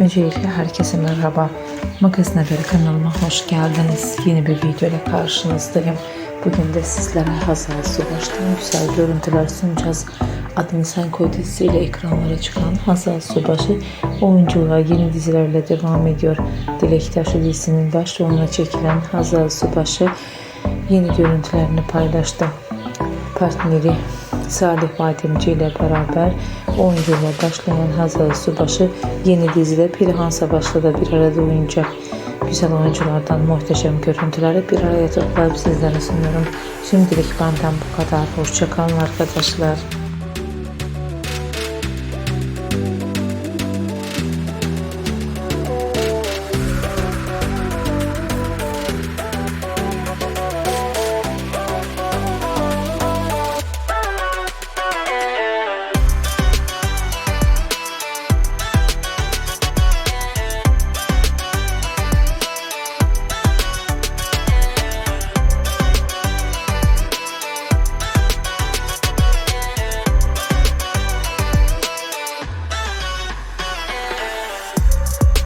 Öncelikle herkese merhaba. Magazin Haberi kanalıma hoş geldiniz. Yeni bir video ile karşınızdayım. Bugün de sizlere Hazal Subaş'tan güzel görüntüler sunacağız. Adını Sen Koy dizisiyle ekranlara çıkan Hazal Subaşı oyunculuğa yeni dizilerle devam ediyor. Dilek Taşı dizisinin başrolüne çekilen Hazal Subaşı yeni görüntülerini paylaştı partneri Salih Bademci ile beraber oyunculuğa başlayan Hazal Subaşı yeni dizide Perihan Savaş'la da bir arada oynayacak. Güzel oyunculardan muhteşem görüntüleri bir araya toplayıp sizlere sunuyorum. Şimdilik benden bu kadar. Hoşçakalın arkadaşlar.